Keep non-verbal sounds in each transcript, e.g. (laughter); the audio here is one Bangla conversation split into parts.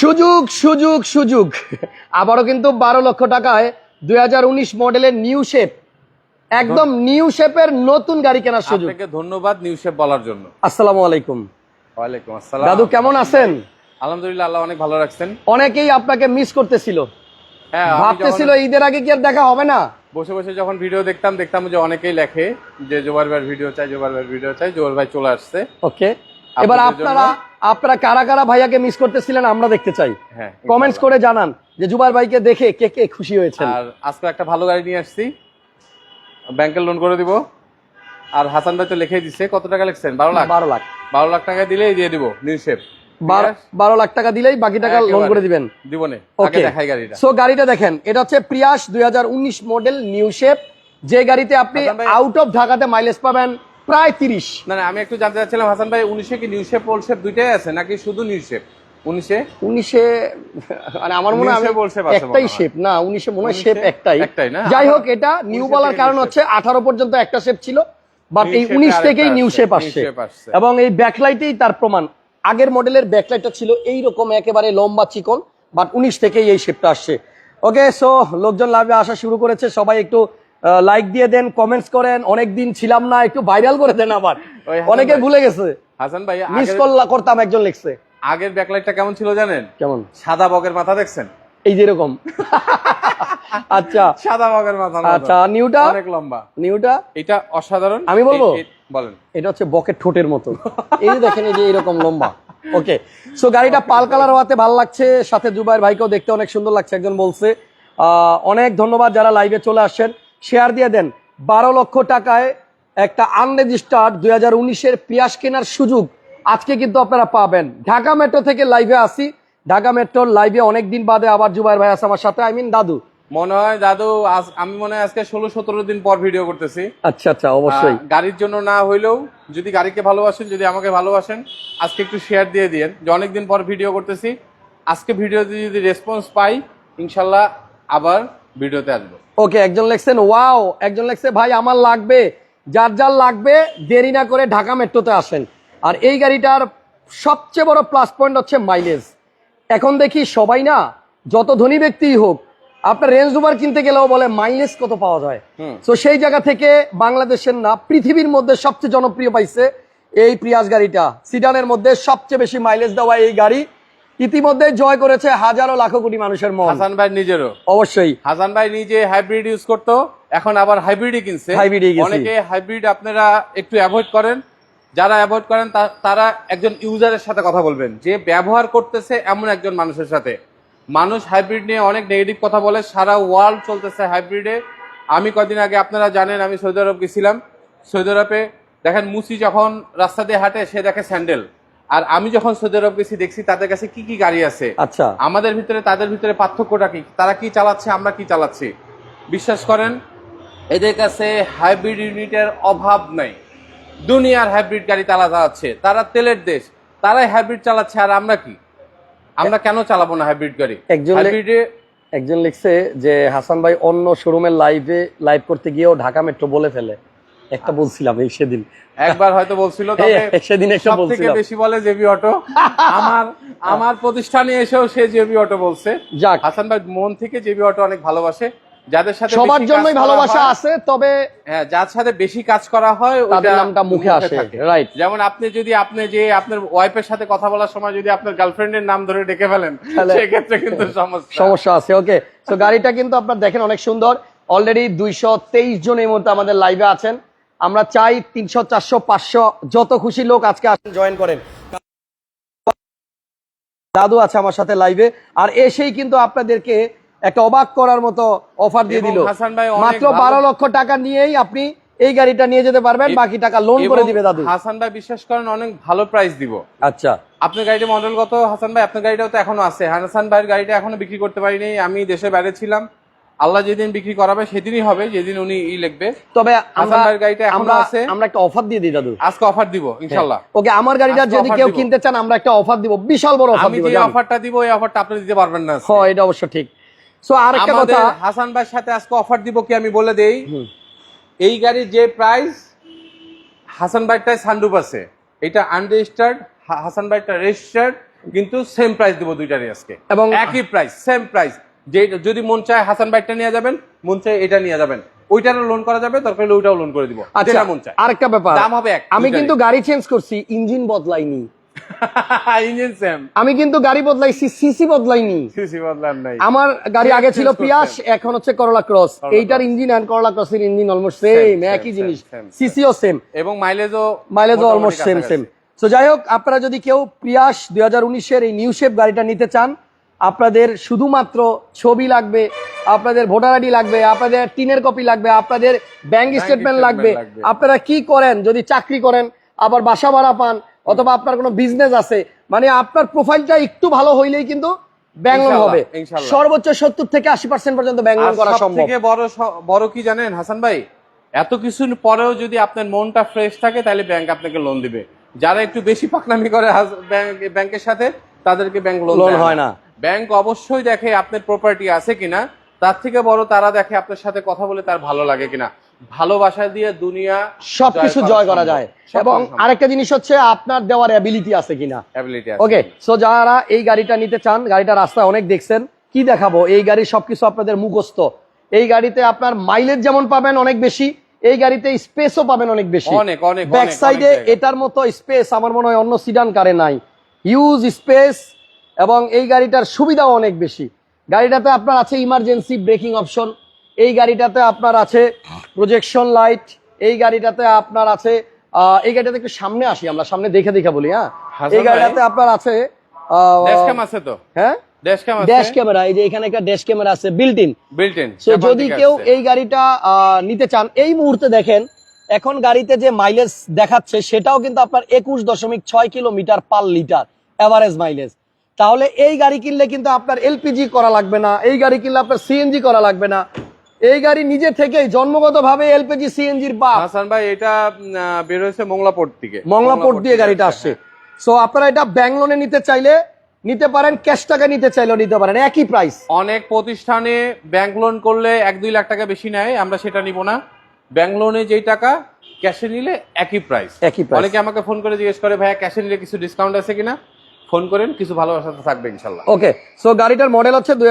সুযোগ সুযোগ সুযোগ। আবারও কিন্তু বারো লক্ষ টাকায় দুই মডেলের নিউ শেপ একদম নিউ শেপের নতুন গাড়ি কেনার সুযোগ। ধন্যবাদ নিউজে বলার জন্য। আসসালামু আলাইকুম। ওয়ালাইকুম আসসালাম। দাদু কেমন আছেন? আলহামদুলিল্লাহ আল্লাহ অনেক ভালো রাখছেন। অনেকেই আপনাকে মিস করতেছিল। হ্যাঁ ভাবতেছিল ঈদের আগে কি আর দেখা হবে না? বসে বসে যখন ভিডিও দেখতাম দেখতাম যে অনেকেই লেখে যে জোবার ভাইয়ের ভিডিও চাই জোবার ভাইয়ের ভিডিও চাই জোবার ভাই চলে আসছে। ওকে এবার আপনারা আপনারা কারা কারা ভাইয়াকে মিস করতেছিলেন আমরা দেখতে চাই। হ্যাঁ কমেন্টস করে জানান যে জুবাইর ভাইকে দেখে কে কে খুশি হয়েছে আর আজকে একটা ভালো গাড়ি নিয়ে আসছি। ব্যাংকের লোন করে দিব। আর হাসান ভাই তো লিখে দিছে। কত টাকা লিখছেন? বারো লাখ। বারো লাখ। বারো লাখ টাকা দিলেই দিয়ে দিব নিউ শেপ বারো- লাখ টাকা দিলেই বাকি টাকা লোন করে দিবেন। দিব নে। আগে ওকে। দেখাই গাড়িটা। সো গাড়িটা দেখেন এটা হচ্ছে প্রিয়াস দুই মডেল নিউ শেপ যে গাড়িতে আপনি আউট অফ ঢাকাতে মাইলেজ পাবেন প্রায় তিরিশ। না না আমি একটু জানতে চাচ্ছিলাম হাসান ভাই উনিশে কি নিউ শেপ ওল্ড শেপ দুইটাই আছে নাকি শুধু নিউ শেপ উনিশে? উনিশে মানে আমার মনে হয় একটাই শেপ না উনিশে মনে হয় শেপ একটাই। একটাই না? যাই হোক এটা নিউ বলার কারণ হচ্ছে আঠারো পর্যন্ত একটা শেপ ছিল বাট এই উনিশ থেকেই নিউ শেপ আসছে। এবং এই ব্যাকলাইটেই তার প্রমাণ। আগের মডেলের ব্যাকলাইটটা ছিল এইরকম একেবারে লম্বা চিকন বাট উনিশ থেকেই এই শেপটা আসছে। ওকে সো লোকজন লাভে আসা শুরু করেছে সবাই একটু লাইক দিয়ে দেন কমেন্টস করেন অনেক দিন ছিলাম না একটু ভাইরাল করে দেন আবার। অনেকে ভুলে গেছে। হাসান ভাই মিস করতাম একজন লিখছে। আগের ব্যাকলাইটটা কেমন ছিল জানেন? কেমন? সাদা বগের মাথা দেখছেন? এই যেরকম আচ্ছা। সাদা বগের মাথা আচ্ছা নিউটা? অনেক লম্বা। নিউটা? এটা অসাধারণ। আমি বলব? বলেন। এটা হচ্ছে বকের ঠোঁটের মতো। এই যে দেখেন এই যে এরকম লম্বা। ওকে সো গাড়িটা পাল কালার হওয়াতে ভালো লাগছে। সাথে জুবাইর ভাইকেও দেখতে অনেক সুন্দর লাগছে একজন বলছে। আহ, অনেক ধন্যবাদ যারা লাইভে চলে আসছেন। শেয়ার দিয়ে দেন। বারো লক্ষ টাকায় একটা আনরেজিস্টার্ড দুই হাজার উনিশের পিয়াস কেনার সুযোগ আজকে কিন্তু আপনারা পাবেন। ঢাকা মেট্রো থেকে লাইভে আসি। ঢাকা মেট্রোর লাইভে অনেকদিন বাদে আবার জুবাইর ভাই আছে আমার সাথে। আই মিন দাদু। মনে হয় দাদু আজ- আমি মনে হয় আজকে ষোলো সতেরো দিন পর ভিডিও করতেছি। আচ্ছা আচ্ছা অবশ্যই। গাড়ির জন্য না হইলেও যদি গাড়িকে ভালোবাসেন যদি আমাকে ভালোবাসেন আজকে একটু শেয়ার দিয়ে দিয়েন। যে অনেকদিন পর ভিডিও করতেছি। আজকে ভিডিওতে যদি রেসপন্স পাই ইনশাল্লাহ আবার ভিডিওতে আসব। ওকে একজন লেখছেন ওয়াও। একজন লেখছে ভাই আমার লাগবে। যার যার লাগবে দেরি না করে ঢাকা মেট্রোতে আসেন। আর এই গাড়িটার সবচেয়ে বড় প্লাস পয়েন্ট হচ্ছে মাইলেজ এখন দেখি সবাই না যত ধনী ব্যক্তিই হোক আপনার রেঞ্জ রোভার কিনতে গেলেও বলে মাইলেজ কত পাওয়া যায়। তো সেই জায়গা থেকে বাংলাদেশের না পৃথিবীর মধ্যে সবচেয়ে জনপ্রিয় পাইছে এই প্রিয়াস গাড়িটা। সিডানের মধ্যে সবচেয়ে বেশি মাইলেজ দেওয়া এই গাড়ি। ইতিমধ্যে জয় করেছে হাজারো লাখো কোটি মানুষের মন। হাসান ভাই নিজেরও। অবশ্যই। হাসান ভাই নিজে হাইব্রিড ইউজ করতো এখন আবার হাইব্রিডই কিনছে। অনেকে হাইব্রিড আপনারা একটু অ্যাভয়েড করেন। যারা অ্যাভয়েড করেন তারা একজন ইউজারের সাথে কথা বলবেন। যে ব্যবহার করতেছে এমন একজন মানুষের সাথে। মানুষ হাইব্রিড নিয়ে অনেক নেগেটিভ কথা বলে সারা ওয়ার্ল্ড চলতেছে হাইব্রিডে। আমি কদিন আগে আপনারা জানেন আমি সৌদি আরব গেছিলাম। সৌদি আরবে দেখেন মুসি যখন রাস্তা দিয়ে হাঁটে সে দেখে স্যান্ডেল। আর আমি যখন সৌদি আরব গেছি দেখছি তাদের কাছে কি কি গাড়ি আছে। আচ্ছা। আমাদের ভিতরে তাদের ভিতরে পার্থক্যটা কি? তারা কি চালাচ্ছে আমরা কি চালাচ্ছি? বিশ্বাস করেন এদের কাছে হাইব্রিড ইউনিটের অভাব নাই। দুনিয়ার হাইব্রিড গাড়ি তারা চালাচ্ছে। তারা তেলের দেশ। তারাই হাইব্রিড চালাচ্ছে আর আমরা কি? আমরা কেন চালাবো না হাইব্রিড গাড়ি? একজন একজন লিখছে যে হাসান ভাই অন্য শোরুমের লাইভে লাইভ করতে গিয়েও ঢাকা মেট্রো বলে ফেলে। একটা বলছিলাম এই সেদিন। একবার হয়তো বলছিল সেদিন একটা বলছিলাম। বেশি বলে জেবি অটো। আমার আমার প্রতিষ্ঠানে এসেও সে জেবি অটো বলছে। যাক। হাসান ভাই মন থেকে জেবি অটো অনেক ভালোবাসে। যাদের সাথে সবার জন্যই ভালোবাসা আছে তবে হ্যাঁ যার সাথে বেশি কাজ করা হয় তাদের নামটা মুখে আসে রাইট যেমন আপনি যদি আপনি যে আপনার ওয়াইফের সাথে কথা বলার সময় যদি আপনার গার্লফ্রেন্ডের নাম ধরে ডেকে ফেলেন সেক্ষেত্রে কিন্তু সমস্যা। সমস্যা আছে ওকে তো গাড়িটা কিন্তু আপনার দেখেন অনেক সুন্দর। অলরেডি দুইশো তেইশ জন এই মুহূর্তে আমাদের লাইভে আছেন। আমরা চাই তিনশো চারশো পাঁচশো যত খুশি লোক আজকে আসেন জয়েন করেন। দাদু আছে আমার সাথে লাইভে আর এসেই কিন্তু আপনাদেরকে একটা অবাক করার মতো অফার দিয়ে দিল। মাত্র বারো লক্ষ টাকা নিয়েই আপনি এই গাড়িটা নিয়ে যেতে পারবেন বাকি টাকা লোন করে দিবে দাদু। হাসান ভাই বিশ্বাস করেন অনেক ভালো প্রাইস দিব। আচ্ছা। আপনার গাড়িটা মডেল কত? হাসান ভাই আপনার গাড়িটাও তো এখনও আছে। হাসান ভাইয়ের গাড়িটা এখনও বিক্রি করতে পারিনি। আমি দেশে বাইরে ছিলাম। আল্লাহ যেদিন বিক্রি করাবে সেদিনই হবে যেদিন উনি ই লিখবে। তবে আমরা গাড়িটা এখনও আছে। আমরা একটা অফার দিয়ে দিই দাদু। আজকে অফার দিব ইনশাল্লাহ ওকে আমার গাড়িটা যদি কেউ কিনতে চান আমরা একটা অফার দিব। বিশাল বড় অফার দিব আমি যে অফারটা দিব এই অফারটা আপনি দিতে পারবেন না হ্যাঁ এটা অবশ্য ঠিক। সো আর একটা কথা হাসান ভাইয়ের সাথে আজকে অফার দিব কি আমি বলে দেই? এই গাড়ির যে প্রাইস হাসান ভাইটায় সানরুফ আছে। এটা আনরেজিস্টার্ড হাসান ভাইটা রেজিস্টার্ড কিন্তু সেম প্রাইস দিব দুইটারই আজকে। এবং একই প্রাইস সেম প্রাইস যে যদি মন চায় হাসান বাইকটা নিয়ে যাবেন মন চায় এটা নিয়ে যাবেন। ওইটারও লোন করা যাবে দরকার হলে ওইটাও লোন করে দিব। আচ্ছা মন চায়। আরেকটা ব্যাপার। দাম হবে এক, আমি কিন্তু গাড়ি চেঞ্জ করছি ইঞ্জিন বদলাইনি। (laughs) ইঞ্জিন সেম আমি কিন্তু গাড়ি বদলাইছি সিসি বদলাইনি। সিসি বদলার নাই। আমার গাড়ি আগে ছিল। পিয়াস এখন হচ্ছে করলা ক্রস এইটার ইঞ্জিন এন্ড করলা ক্রসের ইঞ্জিন অলমোস্ট সেম একই জিনিস. সিসিও সেম এবং মাইলেজও মাইলেজ মোটামুটি অলমোস্ট সেম সেম তো যাই হোক আপনারা যদি কেউ প্রিয়াস দুই হাজার উনিশের এই নিউ শেপ গাড়িটা নিতে চান আপনাদের শুধুমাত্র ছবি লাগবে আপনাদের ভোটার আইডি লাগবে আপনাদের টিনের কপি লাগবে আপনাদের ব্যাংক স্টেটমেন্ট লাগবে। আপনারা কি করেন? যদি চাকরি করেন আবার বাসা ভাড়া পান অথবা আপনার কোনো বিজনেস আছে মানে আপনার প্রোফাইলটা একটু ভালো হইলেই কিন্তু ব্যাংক লোন হবে। সর্বোচ্চ সত্তর থেকে আশি পার্সেন্ট পর্যন্ত ব্যাংক লোন করা সম্ভব। থেকে বড় বড় কি জানেন হাসান ভাই? এত কিছুর পরেও যদি আপনার মনটা ফ্রেশ থাকে তাহলে ব্যাংক আপনাকে লোন দিবে। যারা একটু বেশি পাকনামি করে ব্যাংকের সাথে তাদেরকে ব্যাংক লোন হয় না। ব্যাংক অবশ্যই দেখে আপনার প্রপার্টি আছে কিনা তার থেকে বড় তারা দেখে আপনার সাথে কথা বলে তার ভালো লাগে কিনা। ভালোবাসা দিয়ে দুনিয়া সবকিছু জয় করা যায়। এবং আরেকটা জিনিস হচ্ছে আপনার দেওয়ার অ্যাবিলিটি আছে কিনা। ওকে সো যারা এই গাড়িটা নিতে চান গাড়িটা রাস্তায় অনেক দেখছেন কি দেখাবো? এই গাড়ির সবকিছু আপনাদের মুখস্থ। এই গাড়িতে আপনার মাইলেজ যেমন পাবেন অনেক বেশি এই গাড়িতে স্পেসও পাবেন অনেক বেশি। অনেক, অনেক, ব্যাক সাইডে এটার মতো স্পেস আমার মনে হয় অন্য সিডান কারে নাই। হিউজ স্পেস এবং এই গাড়িটার সুবিধাও অনেক বেশি। গাড়িটাতে আপনার আছে ইমার্জেন্সি ব্রেকিং অপশন এই গাড়িটাতে আপনার আছে প্রজেকশন লাইট এই গাড়িটাতে আপনার আছে আহ, এই গাড়িটাতে একটু সামনে আসি আমরা সামনে দেখে দেখে বলি হ্যাঁ? এই গাড়িটাতে আপনার আছে ড্যাশ আছে তো? হ্যাঁ? ক্যামেরা এই যে এখানে একটা ড্যাশ ক্যামেরা আছে built in built in so যদি কেউ এই গাড়িটা আহ, নিতে চান এই মুহূর্তে দেখেন এখন গাড়িতে যে মাইলেজ দেখাচ্ছে সেটাও কিন্তু আপনার একুশ দশমিক ছয় kilometre per litre average mileage তাহলে এই গাড়ি কিনলে কিন্তু আপনার এলপিজি করা লাগবে না এই গাড়ি কিনলে আপনার সিএনজি করা লাগবে না। এই গাড়ি নিজে থেকেই জন্মগতভাবে এলপিজি সিএনজির হাসান ভাই এটা বের হয়েছে মংলাপোর্ট থেকে মংলাপোর্ট দিয়ে গাড়িটা আসছে। সো আপনারা এটা ব্যাংক লোনে নিতে চাইলে নিতে পারেন ক্যাশ টাকা নিতে চাইলেও নিতে পারেন একই প্রাইস অনেক প্রতিষ্ঠানে ব্যাংক লোন করলে এক দুই লাখ টাকা বেশি নেয় আমরা সেটা নিব না। ব্যাংক লোনে যেই টাকা ক্যাশে নিলে একই প্রাইস একই। অনেকে আমাকে ফোন করে জিজ্ঞেস করে ভাইয়া ক্যাশে নিলে কিছু ডিসকাউন্ট আছে কিনা? ফোন করেন কিছু ভালোবাসা থাকবে ইনশাল্লাহ। ওকে সো গাড়িটার মডেল হচ্ছে দুই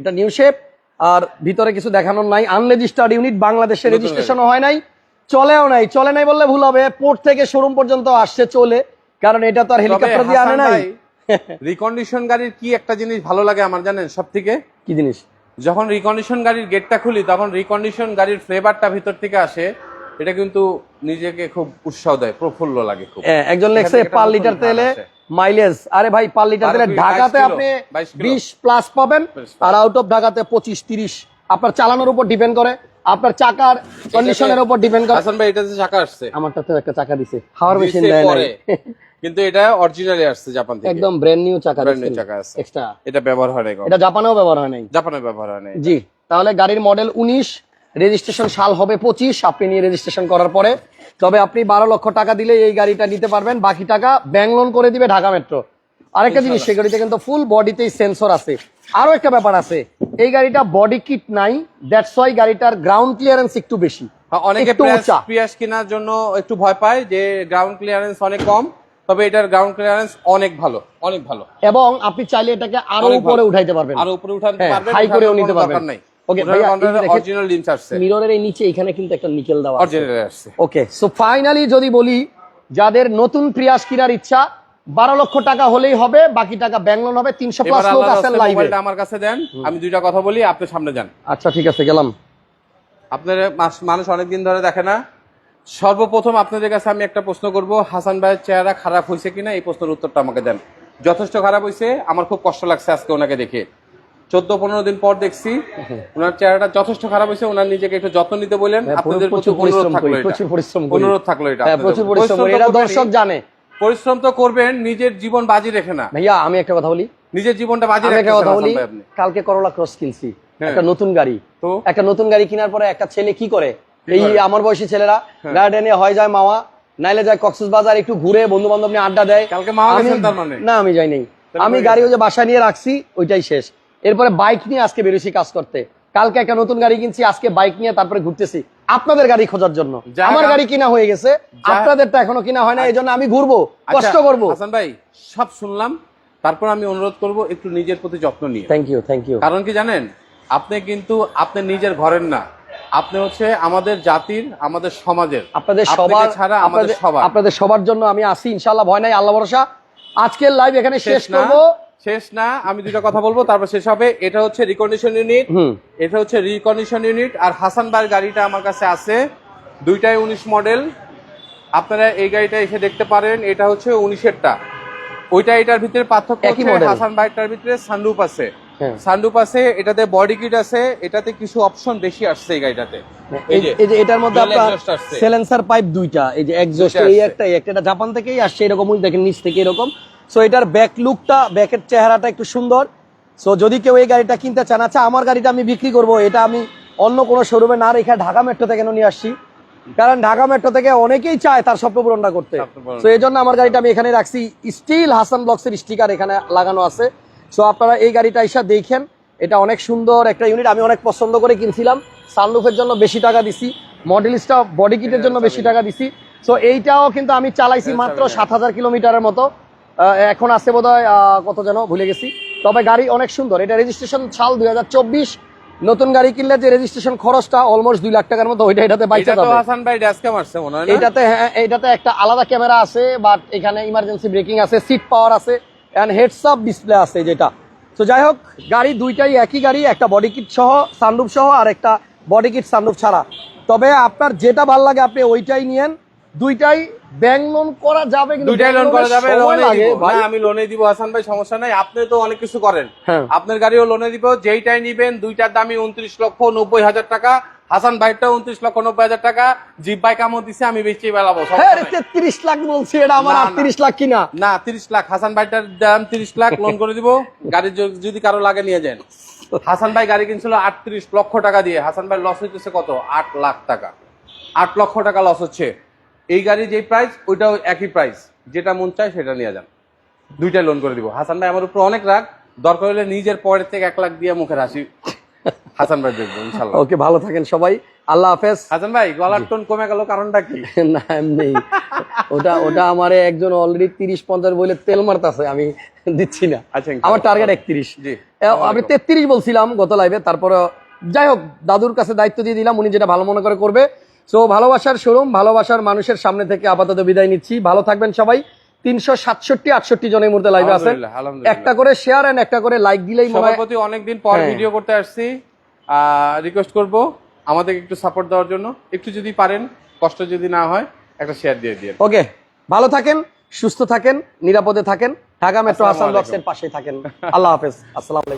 এটা নিউ শেপ আর ভিতরে কিছু দেখানোর নাই। আনরেজিস্টার্ড ইউনিট বাংলাদেশে রেজিস্ট্রেশনও হয় নাই। চলেও নাই চলে নাই বললে ভুল হবে। পোর্ট থেকে শোরুম পর্যন্ত আসছে চলে। কারণ এটা তো আর হেলিকপ্টার দিয়ে আনে নাই। রিকন্ডিশন গাড়ির কি একটা জিনিস ভালো লাগে আমার জানেন সব থেকে কি জিনিস? যখন রিকন্ডিশন গাড়ির গেটটা খুলি তখন রিকন্ডিশন গাড়ির ফ্লেভারটা ভিতর থেকে আসে। এটা কিন্তু নিজেকে খুব উৎসাহ দেয় প্রফুল্ল লাগে খুব। একজন লেখছে পার লিটার তেলে মাইলেজ আরে ভাই পার লিটার তেলে ঢাকাতে আপনি কিলো, 22 কিলো। বিশ প্লাস পাবেন। আর আউট অফ ঢাকাতে পঁচিশ তিরিশ। আপনার চালানোর উপর ডিপেন্ড করে আপনার চাকার কন্ডিশনের উপর ডিপেন্ড করে। হাসান ভাই এটা চাকা আসছে। আমারটা তো একটা চাকা দিছে। হাওয়ার মেশিন দেয় পরে। কিন্তু এটা অরিজিনালি আসছে জাপান থেকে। একদম ব্র্যান্ড নিউ চাকা আছে। এক্সট্রা এটা ব্যবহার হয় না এটা জাপানেও ব্যবহার হয় নাই। জাপানে ব্যবহার হয় জি তাহলে গাড়ির মডেল উনিশ রেজিস্ট্রেশন সাল হবে পঁচিশ আপনি নিয়ে রেজিস্ট্রেশন করার পরে। তবে আপনি বারো লক্ষ টাকা দিলে এই গাড়িটা নিতে পারবেন। বাকি টাকা ব্যাংক লোন করে দিবে ঢাকা মেট্রো আরেকটা জিনিস সেই গাড়িতে কিন্তু ফুল বডিতেই সেন্সর আছে। আরও একটা ব্যাপার আছে এই গাড়িটা বডি কিট নাই দ্যাটস ওয়াই গাড়িটার গ্রাউন্ড ক্লিয়ারেন্স একটু বেশি। হ্যাঁ, অনেকে উঁচা। কেনার জন্য একটু ভয় পায় যে গ্রাউন্ড ক্লিয়ারেন্স অনেক কম তবে এটার গ্রাউন্ড ক্লিয়ারেন্স অনেক ভালো অনেক ভালো। এবং আপনি চাইলে এটাকে আরও উপরে। উঠাইতে পারবেন। আর উপরে উঠাতে হ্যাঁ, পারবেন high করেও নিতে পারবেন। অরিজিনাল আসছে। মিররের এই নিচে এখানে কিন্তু একটা নিকেল দেওয়া অরিজিনাল আসছে। ওকে সো ফাইনালি যদি বলি যাদের নতুন প্রিয়াস কেনার ইচ্ছা বারো লক্ষ টাকা হলেই হবে বাকি টাকা ব্যাংক লোন হবে তিনশো প্লাস লোক আছেন লাইভে আমার কাছে দেন আমি দুইটা কথা বলি আপনি সামনে যান। আচ্ছা ঠিক আছে গেলাম। আপনার মানুষ অনেকদিন ধরে দেখে না। সর্বপ্রথম আপনাদের কাছে আমি একটা প্রশ্ন করব হাসান ভাইয়ের চেহারা খারাপ হয়েছে কিনা? এই প্রশ্নের উত্তরটা আমাকে দেন। যথেষ্ট খারাপ হয়েছে আমার খুব কষ্ট লাগছে আজকে ওনাকে দেখে। চোদ্দ পনেরো দিন পর দেখছি। ওনার চেহারাটা যথেষ্ট খারাপ হয়েছে ওনার নিজেকে একটু যত্ন নিতে বলেন হ্যাঁ, আপনাদের প্রচুর অনুরোধ পরিশ্রম থাকল এটা। প্রচুর পরিশ্রম অনুরোধ থাকল এটা হ্যাঁ প্রচুর পরিশ্রম এটা দর্শক জানে। পরিশ্রম তো করবেন নিজের জীবন বাজি রেখে না। ভাইয়া আমি একটা কথা বলি। নিজের জীবনটা বাজি রাখতে কথা বলি। কালকে করোলা ক্রস কিনছি হ্যাঁ। একটা নতুন গাড়ি। তো? একটা নতুন গাড়ি কেনার পরে একটা ছেলে কি করে? এই। আমার বয়সী ছেলেরা গার্ডেনে হয় যায় মামা নাইলে যায় কক্সবাজার বাজার একটু ঘুরে বন্ধু বান্ধব নিয়ে আড্ডা দেয়। কালকে মামা গেছেন তার মানে? না আমি যাই নাই আমি গাড়ি ওই যে বাসায় নিয়ে রাখছি ওইটাই শেষ। এরপরে বাইক নিয়ে আজকে বেরোছি কাজ করতে। কালকে একটা নতুন গাড়ি কিনছি আজকে বাইক নিয়ে তারপরে ঘুরতেছি। আপনাদের গাড়ি খোঁজার জন্য। আমার গাড়ি কিনা হয়ে গেছে যা- আপনাদেরটা এখনও কিনা হয় না এই জন্য আমি ঘুরবো আচ্ছা, কষ্ট করব। হাসান ভাই সব শুনলাম তারপর আমি অনুরোধ করব একটু নিজের প্রতি যত্ন নিয়ে। থ্যাংক ইউ থ্যাংক ইউ কারণ কি জানেন আপনি কিন্তু আপনি নিজের ঘরের না আপনি হচ্ছে আমাদের জাতির আমাদের সমাজের। আপনাদের সবার ছাড়া আমাদের আপনাদের সবার। আপনাদের সবার জন্য আমি আসি ইনশাল্লাহ ভয় নাই আল্লাহ ভরসা। আজকের লাইভ এখানে শেষ করব। শেষ না আমি দুটো কথা বলব তারপর শেষ হবে। এটা হচ্ছে রিকন্ডিশন ইউনিট এটা হচ্ছে রিকন্ডিশন ইউনিট আর হাসান ভাইয়ের গাড়িটা আমার কাছে আছে। দুইটাই উনিশ মডেল আপনারা এই গাড়িটা এসে দেখতে পারেন এটা হচ্ছে উনিশেরটা। ওইটা এটার ভিতরে পার্থক্য হাসান ভাইটার ভিতরে সানরুপ আছে। হ্যাঁ। সানরুপ আছে এটাতে বডি কিট আছে এটাতে কিছু অপশন বেশি আসছে এই গাড়িটাতে। এই যে এটার মধ্যে আপনার সেলেন্সার পাইপ দুইটা এই যে এক্সজস্ট এই। একটা এই একটা জাপান থেকেই আসছে এরকম দেখেন নিচ থেকে এরকম। সো এটার ব্যাক লুকটা ব্যাকের চেহারাটা একটু সুন্দর। সো যদি কেউ এই গাড়িটা কিনতে চান আচ্ছা আমার গাড়িটা আমি বিক্রি করব এটা আমি অন্য কোনো শোরুমে না রেখে ঢাকা মেট্রো থেকে নিয়ে আসছি? কারণ ঢাকা মেট্রো থেকে অনেকেই চায় তার স্বপ্ন পূরণটা করতে। সো। এই জন্য আমার গাড়িটা আমি এখানে রাখছি। স্টিল হাসান ব্লকসের স্টিকার এখানে লাগানো আছে। সো আপনারা এই গাড়িটা এসে দেখেন এটা অনেক সুন্দর একটা ইউনিট আমি অনেক পছন্দ করে কিনছিলাম। সানরুফের জন্য বেশি টাকা দিছি। মডেলিস্টটা বডি কিটের জন্য বেশি টাকা দিছি। সো এইটাও কিন্তু আমি চালাইছি মাত্র সাত হাজার কিলোমিটারের মতো। এখন আছে বোধ কত যেন ভুলে গেছি। তবে গাড়ি অনেক সুন্দর। এটা রেজিস্ট্রেশন সাল দুই নতুন গাড়ি কিনলে যে রেজিস্ট্রেশন খরচটা অলমোস্ট দুই লাখ টাকার মতো ওইটা এটাতে বাইচা যাবে। হাসান ভাই মারছে মনে হয় এটাতে হ্যাঁ এটাতে একটা আলাদা ক্যামেরা আছে বাট এখানে ইমার্জেন্সি ব্রেকিং আছে সিট পাওয়ার আছে এন্ড হেডস আপ ডিসপ্লে আছে যেটা। তো যাই হোক গাড়ি দুইটাই একই গাড়ি একটা বডি কিট সহ সানরুফ সহ আর একটা বডি কিট সানরুফ ছাড়া। তবে আপনার যেটা ভালো লাগে আপনি ওইটাই নিয়েন। দুইটাই ব্যাংক লোন করা যাবে কিন্তু দুইটাই লোন করা যাবে লোনে লাগে ভাই। আমি লোনে দিব হাসান ভাই সমস্যা নাই। আপনি তো অনেক কিছু করেন। হ্যাঁ। আপনার গাড়িও লোনে দিব যেইটাই নিবেন দুইটার দামই উনত্রিশ লক্ষ নব্বই হাজার টাকা। হাসান ভাইটা উনত্রিশ লক্ষ নব্বই হাজার টাকা। জিপ বাইক আমও দিছে আমি বেচে বেলাবো হ্যাঁ নাই। তেত্রিশ লাখ বলছি এটা আমার। আটত্রিশ লাখ কিনা? না তিরিশ লাখ। হাসান ভাইটার দাম তিরিশ লাখ লোন করে দিব। গাড়ি যদি কারও লাগে নিয়ে যান। হাসান ভাই গাড়ি কিনছিল আটত্রিশ লক্ষ টাকা দিয়ে। হাসান ভাই লস হইতেছে কত? আট লাখ টাকা। আট লক্ষ টাকা লস হচ্ছে। এই গাড়ির যে প্রাইস ওইটাও একই প্রাইস যেটা মন চায় সেটা নিয়ে যান। দুইটাই লোন করে দিব। হাসান ভাই আমার উপর অনেক রাগ। দরকার হলে নিজের পরের থেকে এক লাখ দিয়ে মুখের হাসি (laughs) হাসান ভাই দেখব ইনশাল্লাহ ওকে ভালো থাকেন সবাই। আল্লাহ হাফেজ। হাসান ভাই গলার টোন কমে গেল কারণটা কি? (laughs) না এমনি। ওটা ওটা আমার একজন অলরেডি তিরিশ পঞ্চাশ বলে তেল মারতাছে আমি দিচ্ছি না। আচ্ছা, আমার টার্গেট একত্রিশ। জি। আমি তেত্রিশ বলছিলাম গত লাইভে তারপরে যাই হোক দাদুর কাছে দায়িত্ব দিয়ে দিলাম উনি যেটা ভালো মনে করে করবে সো ভালোবাসার শোরুম ভালোবাসার মানুষের সামনে থেকে আপাতত বিদায় নিচ্ছি। ভালো থাকবেন সবাই। তিনশো সাতষট্টি আটষট্টি জনের মধ্যে লাইভে আছেন। একটা করে শেয়ার এন্ড একটা করে লাইক দিলেই সবার প্রতি অনেকদিন পর হ্যাঁ। ভিডিও করতে আসছি। রিকোয়েস্ট করব আমাদের একটু সাপোর্ট দেওয়ার জন্য। একটু যদি পারেন কষ্ট যদি না হয় একটা শেয়ার দিয়ে দিয়ে ওকে ভালো থাকেন সুস্থ থাকেন নিরাপদে থাকেন। ঢাকা মেট্রো হাসান বক্সের পাশে থাকেন। আল্লাহ হাফেজ। আসসালাম আলাইকুম।